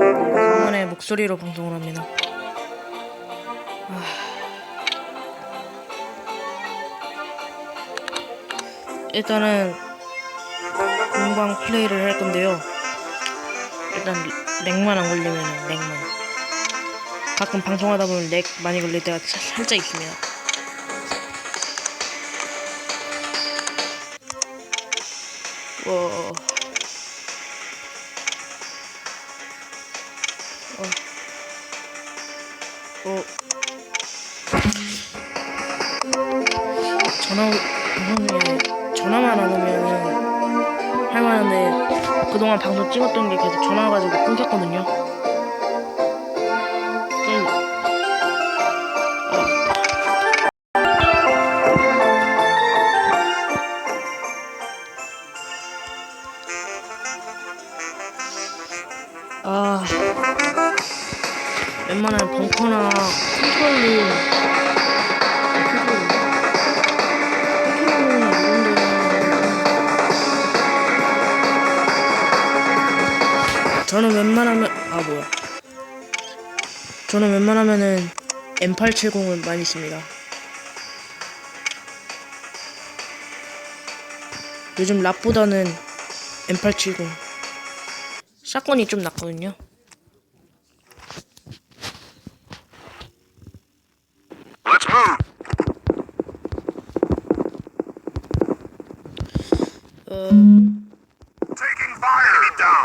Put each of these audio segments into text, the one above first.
간만에 목소리로 방송을 합니다. 아. 일단은 공방 플레이를 할 건데요. 일단 렉만 안 걸리면 렉만. 가끔 방송하다 보면 렉 많이 걸릴 때가 사- 살짝 있습니다. 와. 전화, 방송에 전화만 안 오면 할만한데 그동안 방송 찍었던 게 계속 전화 와가지고 끊겼거든요. 좀, 아, 웬만한 벙커나 컨트롤링 저는 웬만하면 아 뭐야. 저는 웬만하면은 M870을 많이 씁니다. 요즘 랍보다는 M870 샷건이 좀 낫거든요. 어... Taking fire. Enemy down.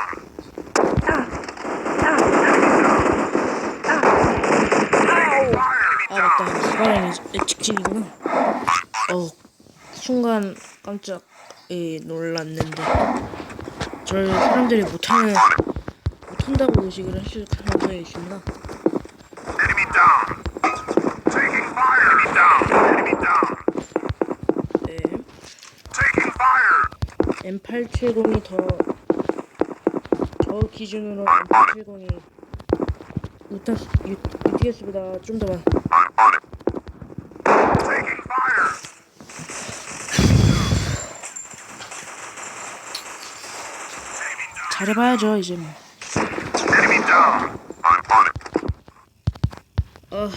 Taking fire. 아 맞다 수반행이 직진이구나 어 순간 깜짝 예, 놀랐는데 저를 사람들이 못하는 못한다고 의식을 하실. Enemy down. 네 Taking fire. M870이 더 저 기준으로 M870이 우타 UTS보다 좀더 잘해봐야죠 이제 뭐. Enemy down. I'm on it. 어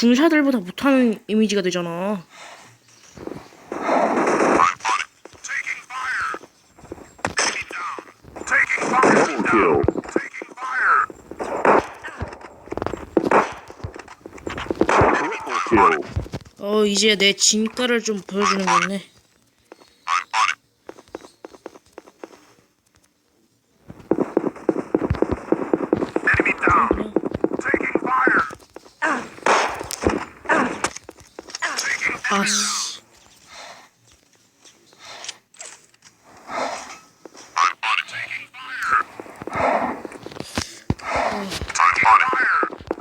중샤들보다 못하는 이미지가 되잖아. 어 이제 내 진가를 좀 보여주는 거네. I'm on it. Enemy down. Taking fire. Taking 아씨.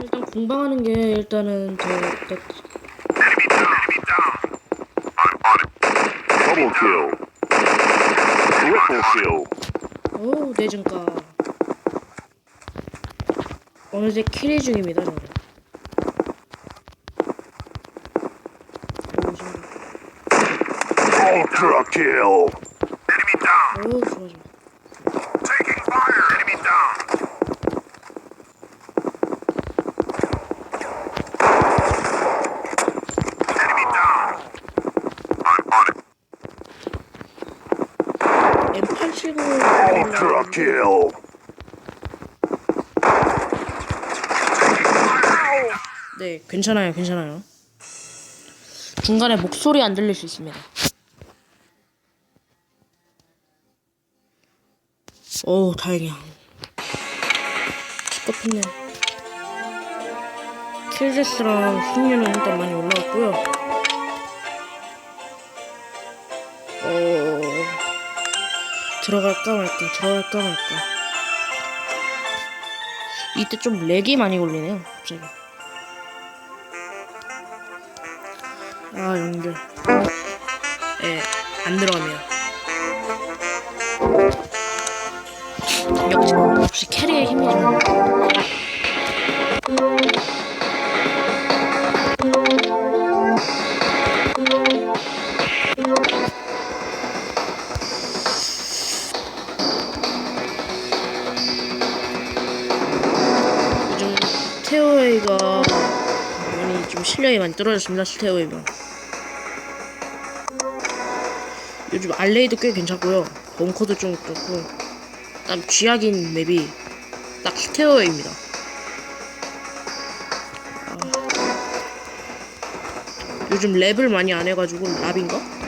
일단 공방하는 게 일단은. Double kill. Triple kill. 오, 내 증가. 어느새 킬의 중입니다, 저는. 오, 지금. Ultra kill. Enemy down. 오, 좋아, 좋아. Taking fire. Enemy down. Enemy down. I'm on it. M870을 kill. 네, 괜찮아요, 괜찮아요. 중간에 목소리 안 들릴 수 있습니다. 오, 다행이야. 기껏했네. 킬데스랑 승률은 일단 많이 올라왔고요. 어... 들어갈까 말까, 들어갈까 말까. 이때 좀 렉이 많이 걸리네요, 갑자기. 아 영들 예안 들어갑니다 역시, 역시 캐리의 힘이죠. 요즘 스테어웨이가 많이 좀 실력이 많이 떨어졌습니다 스테어웨이가. 요즘 알레이도 꽤 괜찮고요. 벙커도 좀 그렇고 딱 쥐약인 맵이 딱 스테어웨이입니다 아. 요즘 랩을 많이 안 해가지고 랍인가?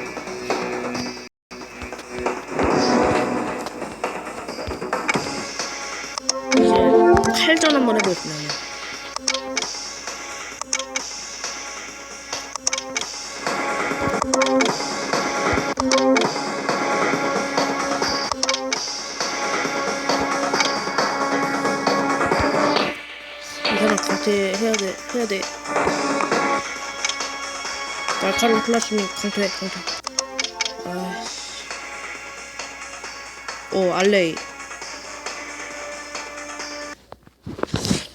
날카로운 플라스민 강퇴 강퇴 아씨. 오 알레이.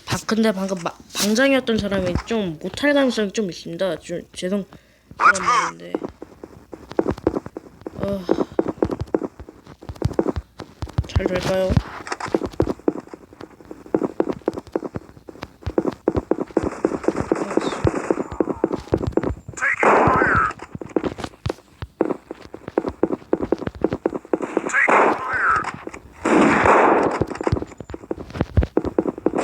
바, 근데 방금 마, 방장이었던 사람이 좀 못할 가능성이 좀 있습니다. 좀 죄송. 죄송한데 어... 잘 될까요? Taking fire. Taking fire.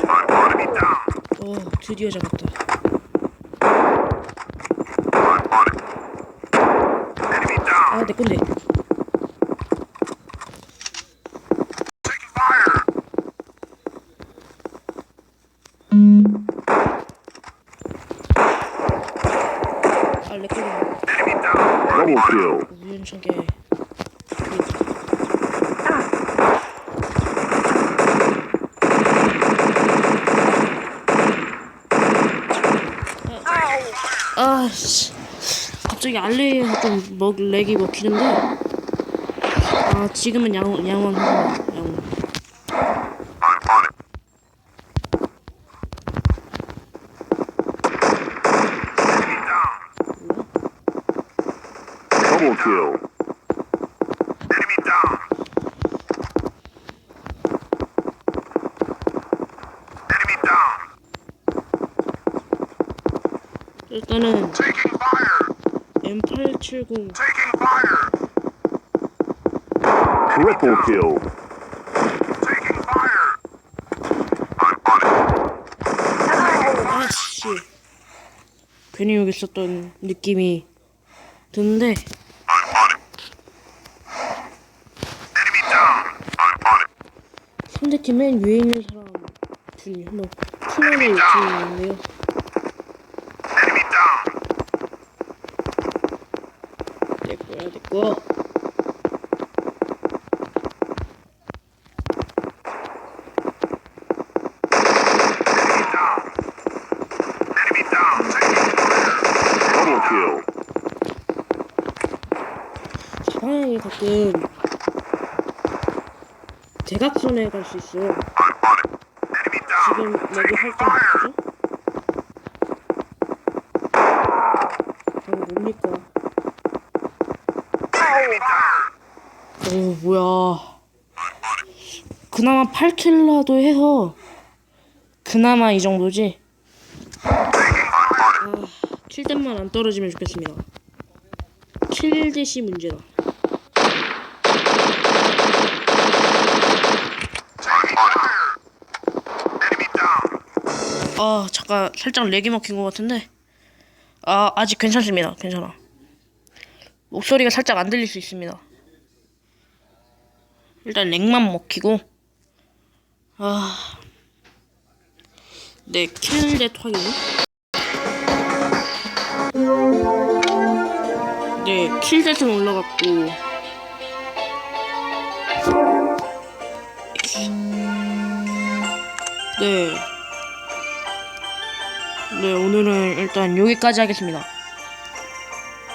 I'm enemy down. 어 드디어 잡았다 I'm on it. Enemy down. 아 내 건데 Taking fire. 아내 건데 Enemy down. Double kill. 우연찮게 아씨. 갑자기 알레이가 좀 먹, 렉이 먹히는데? 아 지금은 양, 양원. 하고 양원 I'm on it. Enemy down. Double kill. Enemy down. Enemy down. 일단은 Taking fire. M870 Taking fire. Triple kill. Taking fire. I'm on it. 아씨 괜히 여기 있었던 느낌이 드는데. 상대팀엔 있는 사람 분이 한번 풀만을 요청했는데요 Enemy down. 내꺼야 내꺼 Enemy down. Enemy down. Taking fire. Kill. 사방이 가끔 대각선에 갈 수 있어 I'm on it. Enemy down. 지금 살짝 fire. 바뀌죠? 방금 뭡니까? Enemy down. 오 뭐야. 그나마 8킬라도 해서 그나마 이 정도지? 아, 킬댓만 안 떨어지면 좋겠습니다. 킬댓이 문제다. 아 잠깐 살짝 렉이 먹힌 것 같은데? 아 아직 괜찮습니다. 괜찮아. 목소리가 살짝 안 들릴 수 있습니다 일단 렉만 먹히고. 아 네 킬댓 확인 네. 킬댓은 올라갔고. 네. 네, 오늘은 일단 여기까지 하겠습니다.